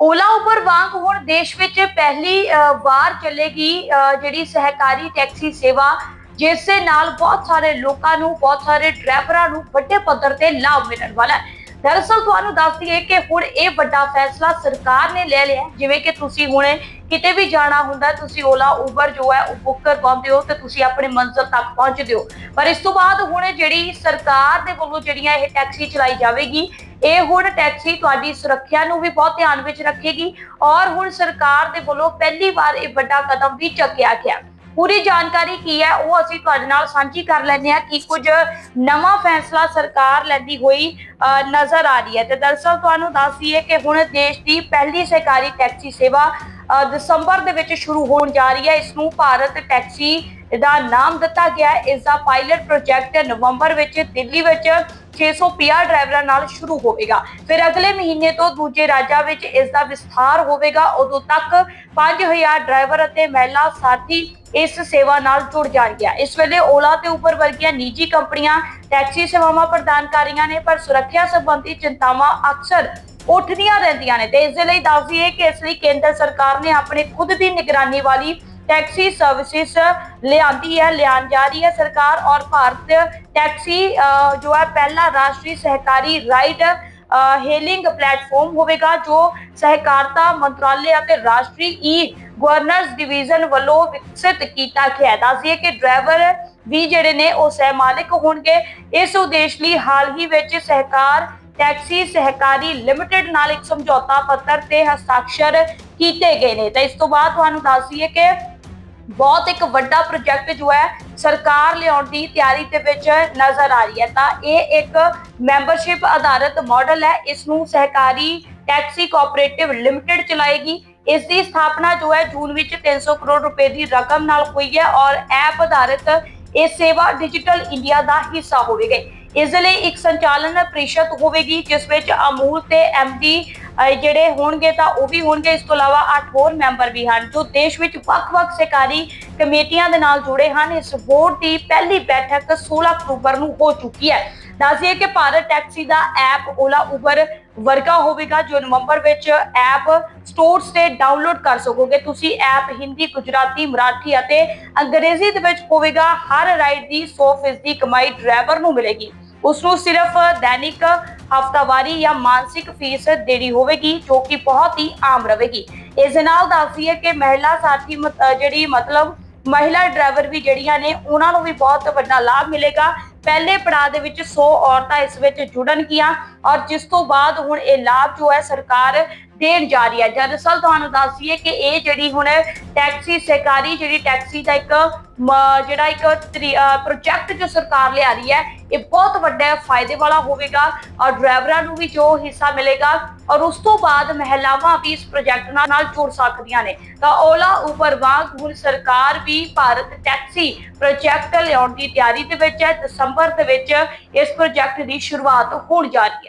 Ola Uber ਵਾਂਗ ਹੁਣ ਦੇਸ਼ ਵਿੱਚ ਪਹਿਲੀ ਅ, ਵਾਰ ਚੱਲੇਗੀ ਅ, ਜਿਹੜੀ ਸਹਿਕਾਰੀ ਟੈਕਸੀ ਸੇਵਾ ਜਿਸ ਦੇ ਨਾਲ ਬਹੁਤ ਸਾਰੇ ਲੋਕਾਂ ਨੂੰ ਬਹੁਤ ਸਾਰੇ ਡਰਾਈਵਰਾਂ ਨੂੰ ਵੱਡੇ ਪੱਧਰ ਤੇ ਲਾਭ ਮਿਲਣ ਵਾਲਾ ਹੈ। ਦਰਅਸਲ ਤੁਹਾਨੂੰ ਦੱਸ ਦਈਏ ਕਿ ਹੁਣ ਇਹ ਵੱਡਾ ਫੈਸਲਾ ਸਰਕਾਰ ਨੇ ਲੈ ਲਿਆ ਜਿਵੇਂ ਕਿ ਤੁਸੀਂ ਹੁਣ ਕਿਤੇ ਵੀ ਜਾਣਾ ਹੁੰਦਾ, ਤੁਸੀਂ ਓਲਾ, ਉਬਰ ਜੋ ਹੈ, ਉਹ ਬੁੱਕ ਕਰਵਾਉਂਦੇ ਹੋ ਤੇ ਤੁਸੀਂ ਆਪਣੇ ਮੰਜ਼ਿਲ ਤੱਕ ਪਹੁੰਚਦੇ ਹੋ। ਪਰ ਇਸ ਤੋਂ ਬਾਅਦ ਹੁਣ ਜਿਹੜੀ ਸਰਕਾਰ ਦੇ ਵੱਲੋਂ ਜਿਹੜੀਆਂ ਇਹ ਟੈਕਸੀ ਚਲਾਈ ਜਾਵੇਗੀ, ਇਹ ਹੁਣ ਟੈਕਸੀ ਤੁਹਾਡੀ ਸੁਰੱਖਿਆ ਨੂੰ ਵੀ ਬਹੁਤ ਧਿਆਨ ਵਿੱਚ ਰੱਖੇਗੀ ਔਰ ਹੁਣ ਸਰਕਾਰ ਦੇ ਵੱਲੋਂ ਪਹਿਲੀ ਵਾਰ ਇਹ ਵੱਡਾ ਕਦਮ ਵੀ ਚੱਕਿਆ ਗਿਆ। ਪੂਰੀ ਜਾਣਕਾਰੀ ਕੀ ਹੈ ਉਹ ਅਸੀਂ ਤੁਹਾਡੇ ਨਾਲ ਸਾਂਝੀ ਕਰ ਲੈਂਦੇ ਹਾਂ ਕਿ ਕੁਝ ਨਵਾਂ ਫੈਸਲਾ ਸਰਕਾਰ ਲੈਂਦੀ ਹੋਈ ਅ, ਨਜ਼ਰ ਆ ਰਹੀ ਹੈ। ਤੇ ਦਰਅਸਲ ਤੁਹਾਨੂੰ ਦੱਸ ਦਈਏ ਕਿ ਹੁਣ ਦੇਸ਼ ਦੀ ਪਹਿਲੀ ਸਰਕਾਰੀ ਟੈਕਸੀ ਸੇਵਾ ਦਸੰਬਰ ਦੇ ਵਿੱਚ ਸ਼ੁਰੂ ਹੋਣ ਜਾ ਰਹੀ ਹੈ। ਇਸ ਨੂੰ ਭਾਰਤ ਟੈਕਸੀ ਦਾ ਨਾਮ ਦਿੱਤਾ ਗਿਆ ਹੈ। ਇਸ ਦਾ ਪਾਇਲਟ ਪ੍ਰੋਜੈਕਟ ਨਵੰਬਰ ਵਿੱਚ ਦਿੱਲੀ ਵਿੱਚ 650 ਡਰਾਈਵਰਾਂ ਨਾਲ ਸ਼ੁਰੂ ਹੋਵੇਗਾ। ਫਿਰ ਅਗਲੇ ਮਹੀਨੇ ਤੋਂ ਦੂਜੇ ਰਾਜਾਂ ਵਿੱਚ ਇਸ ਦਾ ਵਿਸਥਾਰ ਹੋਵੇਗਾ। ਉਦੋਂ ਤੱਕ 5000 ਡਰਾਈਵਰ ਅਤੇ ਮਹਿਲਾ ਸਾਥੀ ਇਸ ਸੇਵਾ ਨਾਲ ਜੁੜ ਜਾਣਗੇ ਇਸ ਵੇਲੇ ਓਲਾ ਤੇ ਉਬਰ ਵਰਗੀਆਂ ਨਿੱਜੀ ਕੰਪਨੀਆਂ ਟੈਕਸੀ ਸੇਵਾਵਾਂ ਪ੍ਰਦਾਨ ਕਰ ਰਹੀਆਂ ਨੇ, ਪਰ ਸੁਰੱਖਿਆ ਸੰਬੰਧੀ ਚਿੰਤਾਵਾਂ ਅਕਸਰ ਉੱਠਦੀਆਂ ਰਹਿੰਦੀਆਂ ਨੇ। ਤੇ ਇਸ ਦੇ ਲਈ ਦੱਸ ਦਈਏ ਕਿ ਇਸ ਲਈ ਕੇਂਦਰ ਸਰਕਾਰ ਨੇ ਆਪਣੇ ਖੁਦ ਦੀ ਨਿਗਰਾਨੀ ਵਾਲੀ ਟੈਕਸੀ ਸਰਵਿਸਿਜ਼ ਲਿਆਂਦੀ ਹੈ, ਲਿਆਉਣ ਜਾ ਰਹੀ ਹੈ ਸਰਕਾਰ ਔਰ ਭਾਰਤ ਟੈਕਸੀ ਜੋ ਹੈ ਪਹਿਲਾ ਰਾਸ਼ਟਰੀ ਸਹਿਕਾਰੀ ਰਾਈਡ ਹੇਲਿੰਗ ਪਲੇਟਫਾਰਮ ਹੋਵੇਗਾ, ਜੋ ਸਹਿਕਾਰਤਾ ਮੰਤਰਾਲੇ ਅਤੇ ਰਾਸ਼ਟਰੀ ਈ ਗਵਰਨੈਂਸ ਡਿਵੀਜ਼ਨ ਵੱਲੋਂ ਵਿਕਸਿਤ ਕੀਤਾ ਗਿਆ ਹੈ। ਦੱਸਿਏ ਕਿ ਡਰਾਈਵਰ ਵੀ ਜਿਹੜੇ ਨੇ ਉਹ ਸਹਿਮਾਲਿਕ ਹੋਣਗੇ। ਇਸ ਉਦੇਸ਼ ਲਈ ਹਾਲ ਹੀ ਵਿੱਚ ਸਹਿਕਾਰ ਟੈਕਸੀ ਸਹਿਕਾਰੀ ਲਿਮਟਿਡ ਨਾਲ ਇੱਕ ਸਮਝੌਤਾ ਪੱਤਰ ਤੇ ਹਸਤਾਖਰ ਕੀਤੇ ਗਏ ਨੇ। ਤਾਂ ਇਸ ਤੋਂ ਬਾਅਦ ਤੁਹਾਨੂੰ ਦੱਸ ਦਈਏ ਕਿ ਬਹੁਤ ਇੱਕ ਵੱਡਾ ਪ੍ਰੋਜੈਕਟ ਜੋ ਹੈ, ਸਰਕਾਰ ਲਿਆਉਣ ਦੀ ਤਿਆਰੀ ਦੇ ਵਿੱਚ ਨਜ਼ਰ ਆ ਰਹੀ ਹੈ। ਤਾਂ ਇਹ ਇੱਕ ਮੈਂਬਰਸ਼ਿਪ ਆਧਾਰਿਤ ਮਾਡਲ ਹੈ। ਇਸ ਨੂੰ ਸਹਿਕਾਰੀ ਟੈਕਸੀ ਕੋਆਪਰੇਟਿਵ ਲਿਮਟਿਡ ਚਲਾਏਗੀ। ਇਸ ਦੀ ਸਥਾਪਨਾ ਜੋ ਹੈ, ਜੂਨ ਵਿੱਚ 300 ਕਰੋੜ ਰੁਪਏ ਦੀ ਰਕਮ ਨਾਲ ਹੋਈ ਹੈ ਔਰ ਐਪ ਆਧਾਰਿਤ ਇਹ ਸੇਵਾ ਡਿਜੀਟਲ ਇੰਡੀਆ ਦਾ ਹਿੱਸਾ ਹੋਵੇਗੀ। ਇਸ ਲਈ ਇੱਕ ਸੰਚਾਲਨ ਪ੍ਰੀਸ਼ਦ ਹੋਵੇਗੀ, ਜਿਸ ਵਿੱਚ ਅਮੂਲ ਤੇ ਐਮਡੀ ਜਿਹੜੇ ਹੋਣਗੇ ਤਾਂ ਉਹ ਵੀ ਹੋਣਗੇ। ਇਸ ਤੋਂ ਇਲਾਵਾ 8 ਹੋਰ ਮੈਂਬਰ ਵੀ ਹਨ, ਜੋ ਦੇਸ਼ ਵਿੱਚ ਵੱਖ-ਵੱਖ ਸਹਿਕਾਰੀ ਕਮੇਟੀਆਂ ਦੇ ਨਾਲ ਜੁੜੇ ਹਨ। ਇਸ ਬੋਰਡ ਦੀ ਪਹਿਲੀ ਬੈਠਕ 16 ਅਕਤੂਬਰ ਨੂੰ ਹੋ ਚੁੱਕੀ ਹੈ। ਦੱਸਿਏ ਕਿ ਭਾਰਤ ਟੈਕਸੀ ਦਾ ਐਪ ਓਲਾ ਉਬਰ ਵਰਗਾ ਹੋਵੇਗਾ, ਜੋ ਨਵੰਬਰ ਵਿੱਚ ਐਪ ਸਟੋਰਸ ਤੇ ਡਾਊਨਲੋਡ ਕਰ ਸਕੋਗੇ। ਤੁਸੀਂ ਐਪ ਹਿੰਦੀ, ਗੁਜਰਾਤੀ, ਮਰਾਠੀ ਅਤੇ ਅੰਗਰੇਜ਼ੀ ਦੇ ਵਿੱਚ ਹੋਵੇਗਾ। ਹਰ ਰਾਈਡ ਦੀ 100% ਕਮਾਈ ਡਰਾਈਵਰ ਨੂੰ ਮਿਲੇਗੀ। ਉਸ ਨੂੰ ਸਿਰਫ ਦੈਨਿਕ, ਹਫਤਾਵਾਰੀ ਜਾਂ ਮਾਨਸਿਕ ਫੀਸ ਦੇਣੀ ਹੋਵੇਗੀ, ਜੋ ਕਿ ਬਹੁਤ ਹੀ ਆਮ ਰਹੇਗੀ। ਇਸ ਦੇ ਨਾਲ ਦੱਸਦੀ ਹੈ ਕਿ ਮਹਿਲਾ ਸਾਥੀ ਜਿਹੜੀ ਮਤਲਬ ਮਹਿਲਾ ਡਰਾਈਵਰ ਵੀ ਜਿਹੜੀਆਂ ਨੇ, ਉਹਨਾਂ ਨੂੰ ਵੀ ਬਹੁਤ ਵੱਡਾ ਲਾਭ ਮਿਲੇਗਾ। ਪਹਿਲੇ ਪੜਾਅ ਦੇ ਵਿੱਚ 100 ਔਰਤਾਂ ਇਸ ਵਿੱਚ ਜੁੜਨਗੀਆਂ ਔਰ ਜਿਸ ਤੋਂ ਬਾਅਦ ਹੁਣ ਇਹ ਲਾਭ ਜੋ ਹੈ ਸਰਕਾਰ ਦੇਣ ਜਾ ਰਹੀ ਹੈ। ਦਰਅਸਲ ਤੁਹਾਨੂੰ ਦੱਸ ਦਈਏ ਕਿ ਇਹ ਜਿਹੜੀ ਹੁਣ ਟੈਕਸੀ ਸਹਿਕਾਰੀ ਜਿਹੜੀ ਟੈਕਸੀ ਦਾ ਇੱਕ ਜਿਹੜਾ ਇੱਕ ਪ੍ਰੋਜੈਕਟ ਜੋ ਸਰਕਾਰ ਲਿਆ ਰਹੀ ਹੈ, ਇਹ ਬਹੁਤ ਵੱਡਾ ਫਾਇਦੇ ਵਾਲਾ ਹੋਵੇਗਾ ਔਰ ਡਰਾਈਵਰਾਂ ਨੂੰ ਵੀ ਜੋ ਹਿੱਸਾ ਮਿਲੇਗਾ ਔਰ ਉਸ ਤੋਂ ਬਾਅਦ ਮਹਿਲਾਵਾਂ ਵੀ ਇਸ ਪ੍ਰੋਜੈਕਟ ਨਾਲ ਜੁੜ ਸਕਦੀਆਂ ਨੇ। ਤਾਂ ਓਲਾ, ਉਬਰ, ਵਾਂਗ ਹੁਣ ਸਰਕਾਰ ਵੀ ਭਾਰਤ ਟੈਕਸੀ ਪ੍ਰੋਜੈਕਟ ਲਿਆਉਣ ਦੀ ਤਿਆਰੀ ਦੇ ਵਿੱਚ ਹੈ। ਦਸੰਬਰ ਦੇ ਵਿੱਚ ਇਸ ਪ੍ਰੋਜੈਕਟ ਦੀ ਸ਼ੁਰੂਆਤ ਹੋਣ ਜਾ ਰਹੀ ਹੈ।